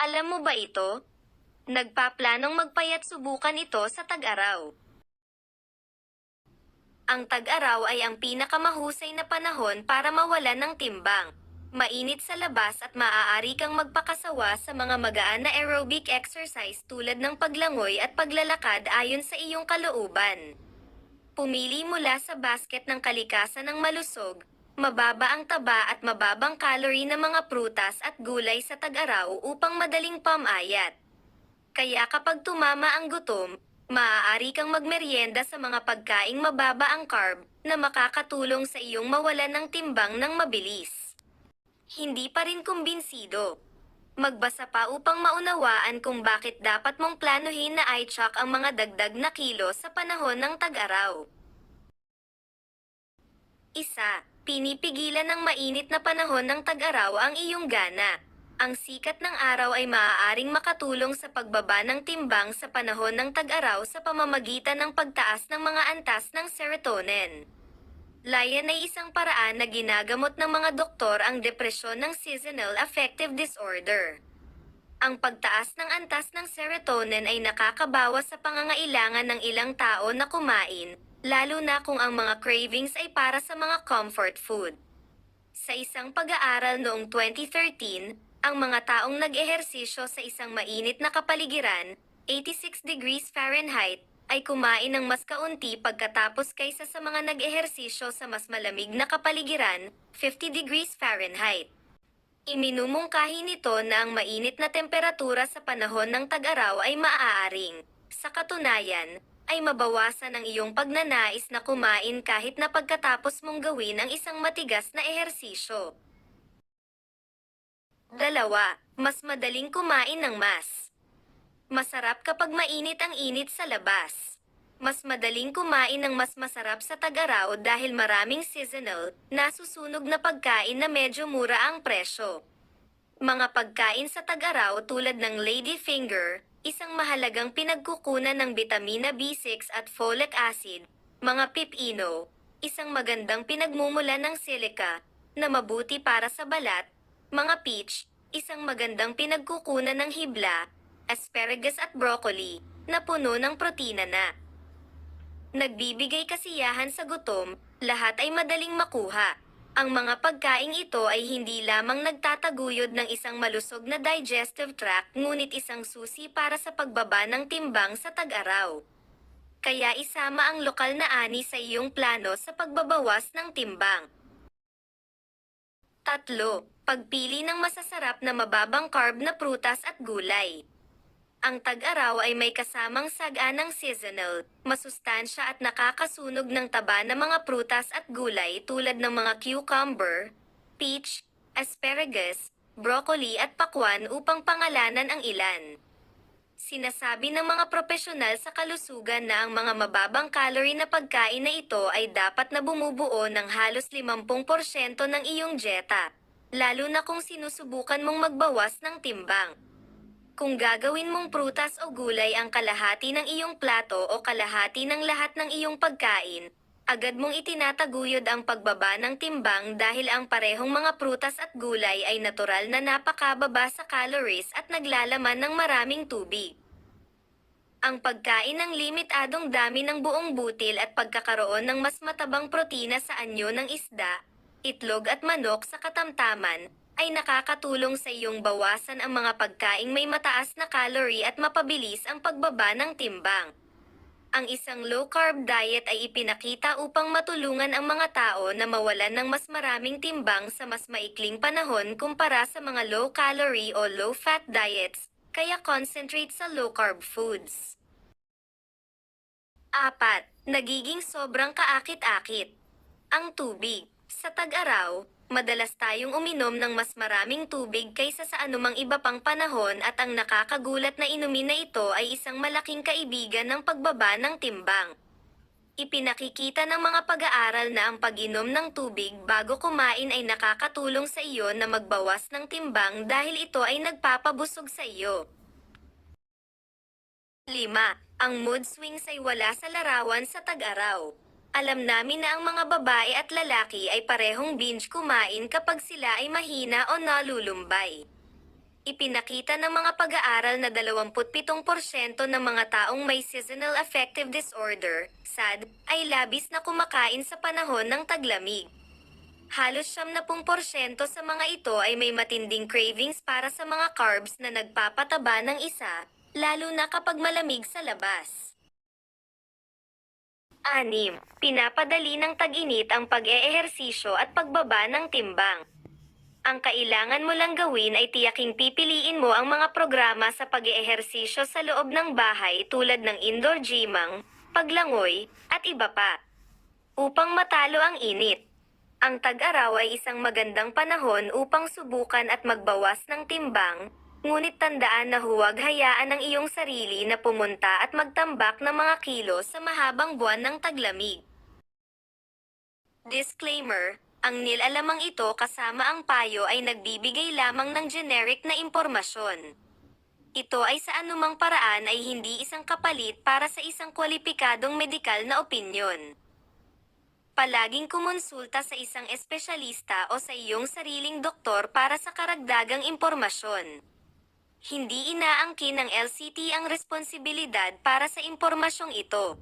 Alam mo ba ito? Nagpaplanong magpayat subukan ito sa tag-araw. Ang tag-araw ay ang pinakamahusay na panahon para mawalan ng timbang. Mainit sa labas at maaari kang magpakasawa sa mga magaan na aerobic exercise tulad ng paglangoy at paglalakad ayon sa iyong kalooban. Pumili mula sa basket ng kalikasan ng malusog, mababa ang taba at mababang calorie na mga prutas at gulay sa tag-araw upang madaling pamayat. Kaya kapag tumama ang gutom, maaari kang magmeryenda sa mga pagkaing mababa ang carb na makakatulong sa iyong mawalan ng timbang ng mabilis. Hindi pa rin kumbinsido. Magbasa pa upang maunawaan kung bakit dapat mong planuhin na i-track ang mga dagdag na kilo sa panahon ng tag-araw. Isa, pinipigilan ng mainit na panahon ng tag-araw ang iyong gana. Ang sikat ng araw ay maaaring makatulong sa pagbaba ng timbang sa panahon ng tag-araw sa pamamagitan ng pagtaas ng mga antas ng serotonin. Layan ay isang paraan na ginagamot ng mga doktor ang depresyon ng seasonal affective disorder. Ang pagtaas ng antas ng serotonin ay nakakabawas sa pangangailangan ng ilang tao na kumain, lalo na kung ang mga cravings ay para sa mga comfort food. Sa isang pag-aaral noong 2013, ang mga taong nag-ehersisyo sa isang mainit na kapaligiran, 86 degrees Fahrenheit, ay kumain ng mas kaunti pagkatapos kaysa sa mga nag-ehersisyo sa mas malamig na kapaligiran, 50 degrees Fahrenheit. Iminumungkahi nito na ang mainit na temperatura sa panahon ng tag-araw ay maaaring, sa katunayan, ay mabawasan ang iyong pagnanais na kumain kahit na pagkatapos mong gawin ang isang matigas na ehersisyo. Dalawa, mas madaling kumain ng mas. Masarap kapag mainit ang init sa labas. Mas madaling kumain ng mas masarap sa tag-araw dahil maraming seasonal, nasusunog na pagkain na medyo mura ang presyo. Mga pagkain sa tag-araw tulad ng lady finger, isang mahalagang pinagkukunan ng bitamina B6 at folic acid, mga pipino, isang magandang pinagmumula ng silica, na mabuti para sa balat, mga peach, isang magandang pinagkukunan ng hibla, asparagus at broccoli, na puno ng protina na. Nagbibigay kasiyahan sa gutom, lahat ay madaling makuha. Ang mga pagkaing ito ay hindi lamang nagtataguyod ng isang malusog na digestive tract ngunit isang susi para sa pagbaba ng timbang sa tag-araw. Kaya isama ang lokal na ani sa iyong plano sa pagbabawas ng timbang. Tatlo, pagpili ng masasarap na mababang carb na prutas at gulay. Ang tag-araw ay may kasamang saganang seasonal, masustansya at nakakasunog ng taba na mga prutas at gulay tulad ng mga cucumber, peach, asparagus, broccoli at pakwan upang pangalanan ang ilan. Sinasabi ng mga profesional sa kalusugan na ang mga mababang calorie na pagkain na ito ay dapat na bumubuo ng halos 50% ng iyong dieta, lalo na kung sinusubukan mong magbawas ng timbang. Kung gagawin mong prutas o gulay ang kalahati ng iyong plato o kalahati ng lahat ng iyong pagkain, agad mong itinataguyod ang pagbaba ng timbang dahil ang parehong mga prutas at gulay ay natural na napakababa sa calories at naglalaman ng maraming tubig. Ang pagkain ng limitadong dami ng buong butil at pagkakaroon ng mas matabang protina sa anyo ng isda, itlog at manok sa katamtaman, ay nakakatulong sa iyong bawasan ang mga pagkaing may mataas na calorie at mapabilis ang pagbaba ng timbang. Ang isang low-carb diet ay ipinakita upang matulungan ang mga tao na mawalan ng mas maraming timbang sa mas maikling panahon kumpara sa mga low-calorie o low-fat diets, kaya concentrate sa low-carb foods. 4. Nagiging sobrang kaakit-akit. Ang tubig. Sa tag-araw, madalas tayong uminom ng mas maraming tubig kaysa sa anumang iba pang panahon at ang nakakagulat na inumin na ito ay isang malaking kaibigan ng pagbaba ng timbang. Ipinakikita ng mga pag-aaral na ang pag-inom ng tubig bago kumain ay nakakatulong sa iyo na magbawas ng timbang dahil ito ay nagpapabusog sa iyo. 5. Ang mood swings ay wala sa larawan sa tag-araw. Alam namin na ang mga babae at lalaki ay parehong binge kumain kapag sila ay mahina o nalulumbay. Ipinakita ng mga pag-aaral na 27% ng mga taong may seasonal affective disorder, SAD, ay labis na kumakain sa panahon ng taglamig. Halos 70% sa mga ito ay may matinding cravings para sa mga carbs na nagpapataba ng isa, lalo na kapag malamig sa labas. 6. Pinapadali ng tag-init ang pag-eehersisyo at pagbaba ng timbang. Ang kailangan mo lang gawin ay tiyaking pipiliin mo ang mga programa sa pag-eehersisyo sa loob ng bahay tulad ng indoor gymang, paglangoy, at iba pa. Upang matalo ang init. Ang tag-araw ay isang magandang panahon upang subukan at magbawas ng timbang, ngunit tandaan na huwag hayaan ang iyong sarili na pumunta at magtambak ng mga kilo sa mahabang buwan ng taglamig. Disclaimer, ang nilalamang ito kasama ang payo ay nagbibigay lamang ng generic na impormasyon. Ito ay sa anumang paraan ay hindi isang kapalit para sa isang kwalipikadong medikal na opinyon. Palaging kumonsulta sa isang espesyalista o sa iyong sariling doktor para sa karagdagang impormasyon. Hindi inaangkin ng LCT ang responsibilidad para sa impormasyong ito.